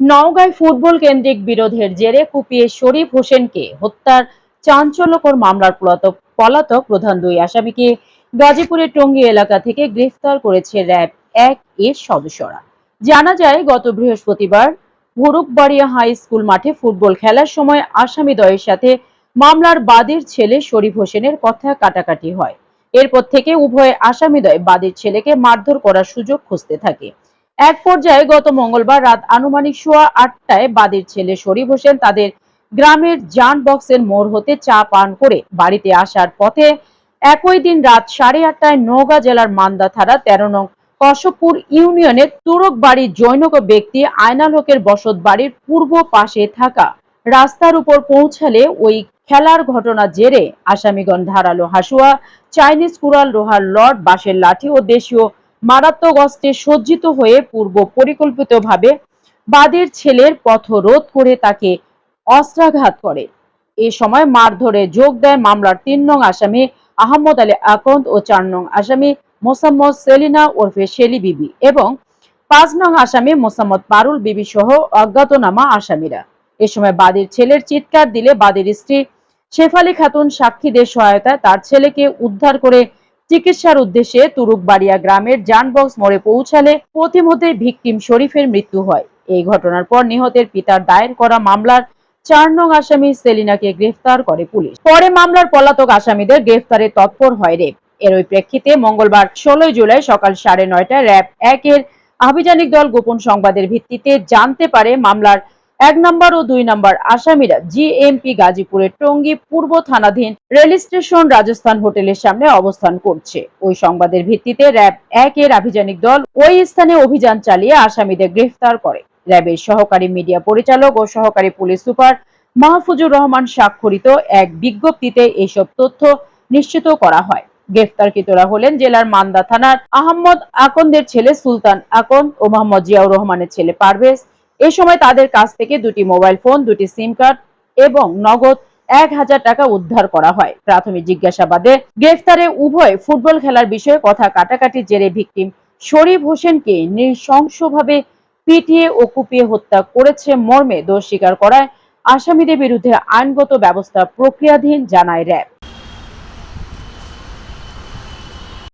নওগাঁয় football কেন্দ্রিক বিরোধের জেরে কুপিয়ে শরীফ হোসেনকে হত্যার চাঞ্চল্যকর মামলার পলাতক পলাতক প্রধান দুই আসামিকে গাজীপুরের টঙ্গী এলাকা থেকে গ্রেফতার করেছে র্যাব এক এর সদস্যরা। জানা যায়, গত বৃহস্পতিবার ভুরুকবাড়িয়া হাই স্কুল মাঠে ফুটবল খেলার সময় আসামি দয়ের সাথে মামলার বাদীর ছেলে শরীফ হোসেনের কথা কাটাকাটি হয়। এরপর থেকে উভয় আসামিদ্বয় বাদীর ছেলেকে মারধর করার সুযোগ খুঁজতে থাকে। এক পর্যায়ে গত মঙ্গলবার রাত আনুমানিক সোয়া আটটায় বাদীর ছেলে শরীফ হোসেন তাদের গ্রামের জান বক্সের মোড় হতে চা পান করে বাড়িতে আসার পথে একই দিন রাত সাড়ে আটটায় নওগাঁ জেলার মান্দা থানা তেরো নং কশবপুর ইউনিয়নের তুরক বাড়ির জৈনক ব্যক্তি আয়নালোকের বসত বাড়ির পূর্ব পাশে থাকা রাস্তার উপর পৌঁছালে ওই খেলার ঘটনা জেরে আসামিগণ ধারালো হাসুয়া, চাইনিজ কুড়াল, লোহার লট, বাঁশের লাঠি ও দেশীয় মারাত্মক অস্ত্রে সজ্জিত হয়ে পূর্ব পরিকল্পিতভাবে বাদীর ছেলের পথ রোধ করে তাকে অস্ত্রাঘাত করে। এ সময় মারধরে যোগ দেয় মামলার তিন নং আসামি আহমদ আলী আকন্দ ও চার নং আসামি মোসাম্মদ সেলিনা ওরফে শেলি বিবি এবং পাঁচ নং আসামি মোসাম্মদ পারুল বিবি সহ অজ্ঞাতনামা আসামিরা। এ সময় বাদীর ছেলের চিৎকার দিলে বাদীর স্ত্রী শেফালি খাতুন সাক্ষীদের সহায়তায় তার ছেলেকে উদ্ধার করে চিকিৎসার উদ্দেশ্যে তুরুকবাড়িয়া গ্রামের জানবক্স মোড়ে পৌঁছালে পথিমধ্যে ভিকটিম শরীফের মৃত্যু হয়। এই ঘটনার পর নিহতের পিতার দায়ের করা মামলার চার নং আসামি সেলিনাকে গ্রেফতার করে পুলিশ। পরে মামলার পলাতক আসামিদের গ্রেফতারে তৎপর হয় রেপ। এর ওই প্রেক্ষিতে মঙ্গলবার ষোলোই জুলাই সকাল সাড়ে নয়টায় র্যাব একের আভিযানিক দল গোপন সংবাদের ভিত্তিতে জানতে পারে মামলার এক নম্বর ও দুই নম্বর আসামিরা জিএমপি গাজীপুরের টঙ্গী পূর্ব থানাধীন রেল স্টেশন রাজস্থান হোটেলের সামনে অবস্থান করছে। ওই সংবাদের ভিত্তিতে র্যাব এক এর আভিযানিক দল ওই স্থানে অভিযান চালিয়ে আসামিদের গ্রেফতার করে। র্যাবের সহকারী মিডিয়া পরিচালক ও সহকারী পুলিশ সুপার মাহফুজুর রহমান স্বাক্ষরিত এক বিজ্ঞপ্তিতে এসব তথ্য নিশ্চিত করা হয়। গ্রেফতারকৃতরা হলেন জেলার মান্দা থানার আহমদ আকন্দের ছেলে সুলতান আকন্দ ও মোহাম্মদ জিয়াউর রহমানের ছেলে পারভেজ এ সময় তাদের কাছ থেকে দুটি মোবাইল ফোন, দুটি সিম কার্ড এবং নগদ এক হাজার টাকা উদ্ধার করা হয়। প্রাথমিক জিজ্ঞাসাবাদে গ্রেফতারে উভয় ফুটবল খেলার বিষয়ে কথা কাটাকাটি জেরে ভিকটিম শরীফ হোসেনকে নৃশংসভাবে পিটিয়ে ও কুপিয়ে হত্যা করেছে মর্মে, দোষ স্বীকার করায় আসামিদের বিরুদ্ধে আইনগত ব্যবস্থা প্রক্রিয়াধীন, জানায় র্যাব।